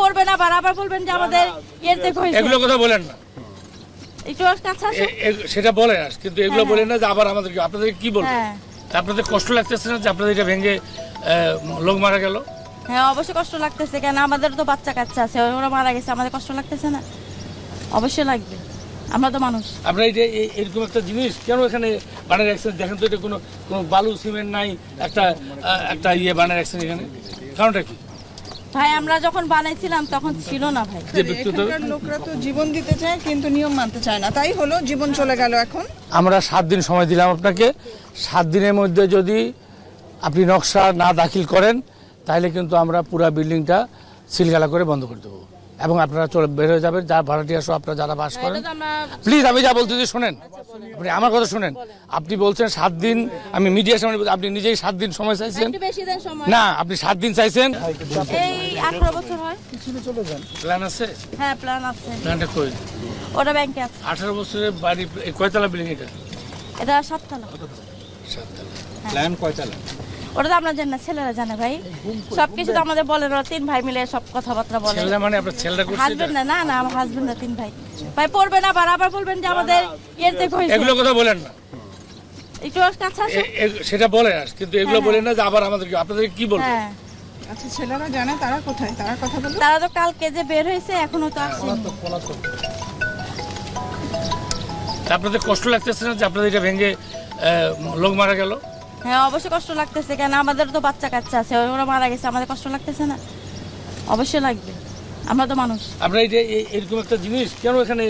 পড়বেন আবার আবার বলবেন যে আমাদের থেকে হয়েছে। এগুলো কথা বলেন না। সেটা বলেন আর, কিন্তু এগুলো হ্যাঁ, বলেন না যে আবার আমাদের আপনাদের কি বলব? হ্যাঁ। আপনাদের কষ্ট লাগতেছে না যে আপনাদের এটা ভেঙে লোক মারা গেল? হ্যাঁ অবশ্যই কষ্ট লাগতেছে কেন আমাদের তো বাচ্চা কাচ্চা আছে ওরা মারা গেছে আমাদের কষ্ট লাগতেছে না? অবশ্যই লাগবে আমরা তো মানুষ। আপনারা এই যে এরকম একটা জিনিস কেন এখানে বানায় রাখছেন দেখেন তো এটা কোনো কোনো বালু সিমেন্ট নাই একটা একটা ইয়ে বানায় রাখছেন এখানে। কারণটা কি? ভাই আমরা যখন বানাইছিলাম তখন ছিল না ভাই। এখানকার লোকরা তো জীবন দিতে চায় কিন্তু নিয়ম মানতে চায় না। তাই হলো জীবন চলে গেল এখন। আমরা সাত দিন সময় দিলাম আপনাকে। সাত দিনের মধ্যে যদি আপনি নকশা না দাখিল করেন তাহলে কিন্তু আমরা পুরো বিল্ডিংটা সিলগালা করে বন্ধ করে দেবো। এবং আপনারা চলে বের হয়ে যাবেন যা ভাড়াটিয়া সহ আপনারা যারা বাস করেন। প্লিজ আমি যা বলতেছি শোনেন। আপনি আমার কথা শুনেন। আপনি বলছেন সাত দিন আমি মিডিয়ার সামনে আপনি নিজেই সাত দিন সময় চাইছেন। না আপনি সাত দিন চাইছেন। এই আঠারো বছর হয়। প্ল্যান আছে? হ্যাঁ প্ল্যান আছে। প্ল্যানটা কই? ওটা ব্যাংকে আছে। আঠারো বছরের বাড়ি এই কয়তলা বিল্ডিং এটা? এটা সাততলা। সাততলা। প্ল্যান কয়তালা? ওটা তো আমরা জানি না ছেলেরা জানে ভাই। সবকিছু তো আমাদের বলে ওরা তিন ভাই মিলে সব কথাবার্তা বলে। মানে আপনার ছেলেরা করছে হাজবেন্ড না না না আমার হাজবেন্ড না তিন ভাই। ভাই পড়বেন আবার আবার বলবেন যে আমাদের ইয়ের থেকে হয়েছে এগুলো কথা বলেন না। একটু কাছে সেটা বলেন কিন্তু এগুলো বলেন না যে আবার আমাদের আপনাদের কি বলব? হ্যাঁ। আচ্ছা ছেলেরা জানে তারা কোথায়? তারা কথা বলো তারা তো কালকে যে বের হয়েছে এখনও তো আসেনি। আপনাদের কষ্ট লাগতেছে না যে আপনাদের এটা ভেঙে আহ, লোক মারা গেল? হ্যাঁ অবশ্যই কষ্ট লাগতেছে কেন? আমাদের তো বাচ্চা কাচ্চা আছে ওরা মারা গেছে আমাদের কষ্ট লাগতেছে না? অবশ্যই লাগবে আমরা তো মানুষ। আপনারা এই যে এরকম একটা জিনিস কেন এখানে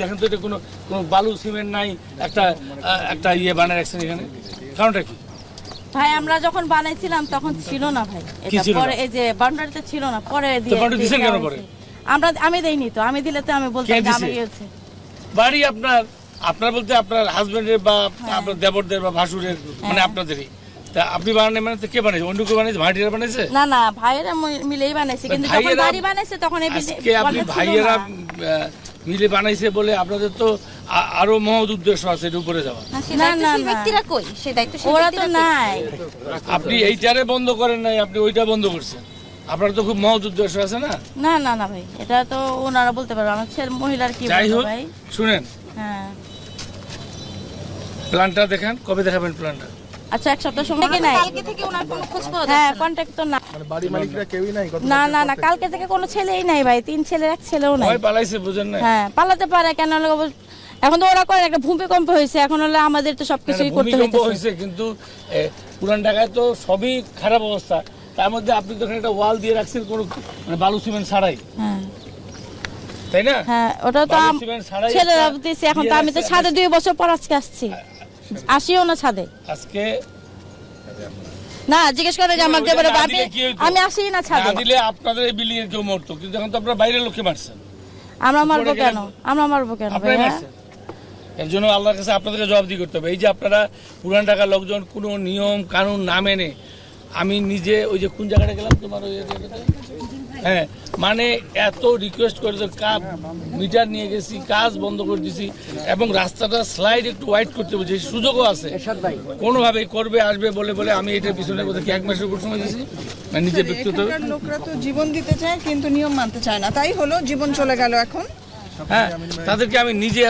দেখেন তো এটা কোনো কোনো বালু সিমেন্ট নাই একটা একটা ইয়ে এখানে। কারণটা কি? ভাই আমরা যখন বানাইছিলাম তখন ছিল না ভাই। এটা পরে এই যে বাউন্ডারিতে ছিল না পরে দিয়ে দিছেন কেন পরে? আমরা আমি দেইনি তো আমি দিলে তো আমি বলতাম আমি? বাড়ি আপনার আপনার বলতে আপনার হাজবেন্ডের বা আপনার দেবরদের বা ভাসুরের মানে হ্যাঁ। আপনাদেরই। তা আপনি বানানে মানে কে বানাইছে? অন্য কেউ বানাইছে? ভাড়াটিয়া বানাইছে? না না ভাইয়েরা মিলেই বানাইছে কিন্তু যখন বাড়ি বানাইছে তখন এই আজকে আপনি ভাইয়েরা মিলে বানাইছে বলে আপনাদের তো আরও মহৎ উদ্দেশ্য আছে এর উপরে যাওয়া না না ব্যক্তিরা কই? সে দায়িত্বশীল ওরা তো নাই। আপনি এইটারে বন্ধ করেন নাই আপনি ওইটা বন্ধ করছেন। আপনার তো খুব মহৎ উদ্দেশ্য আছে না? না না না ভাই এটা তো ওনারা বলতে পারবে। আমার ছেলে মহিলার কি যাই হোক শুনেন। হ্যাঁ। প্ল্যানটা দেখান কবে দেখাবেন প্ল্যানটা আচ্ছা এক সপ্তাহ সময় কি নাই? কালকে থেকে ওনার কোনো খোঁজ পাওয়া হ্যাঁ যাচ্ছে না। কন্ট্যাক্ট তো না। মানে বাড়ি মালিকরা কেউই নাই না না না কালকে থেকে কোনো ছেলেই নাই ভাই তিন ছেলের এক ছেলেও নাই। ভয় পালাইছে বুঝেন না হ্যাঁ পালাতে পারে কেন হলে এখন তো ওরা করে একটা ভূমিকম্প হয়েছে এখন হলে আমাদের তো সবকিছুই করতে ভূমিকম্প হইতেছে। হয়েছে কিন্তু পুরান ঢাকায় তো সবই খারাপ অবস্থা। তার মধ্যে আপনি তো একটা ওয়াল দিয়ে রাখছেন কোনো মানে বালু সিমেন্ট ছাড়াই। হ্যাঁ। তাই না? হ্যাঁ ওটা তো ছেলেরা একটা এখন তো আমি তো ছাদে দুই বছর পর আজকে আসছি। আসিও না ছাদে। আজকে না জিজ্ঞেস করে যে আমাকে বলে আমি? আমি আসি না ছাদে। না দিলে আপনাদের এই বিল্ডিং এর কেউ মরতো কিন্তু এখন তো আপনারা বাইরের লোকে মারছেন। আমরা মারবো কেন? আমরা মারবো কেন এর জন্য আল্লাহর কাছে আপনাদেরকে জবাবদি করতে হবে। এই যে আপনারা পুরান ঢাকার লোকজন কোনো নিয়ম কানুন না মেনে আমি নিজে ওই যে কোন জায়গাটা গেলাম তোমার ওই? হ্যাঁ মানে এত রিকোয়েস্ট করে কাপ মিটার নিয়ে গেছি কাজ বন্ধ করে দিছি এবং রাস্তাটা স্লাইড একটু ওয়াইড করতে বলছি সুযোগও আছে। কোনোভাবে করবে আসবে বলে বলে আমি এটা পিছনে বোধহয় কি এক মাসের উপর সময় দিয়েছি মানে নিজে ব্যক্তিগত লোকরা তো জীবন দিতে চায় কিন্তু নিয়ম মানতে চায় না। তাই হলো জীবন চলে গেল এখন। হ্যাঁ তাদেরকে আমি নিজে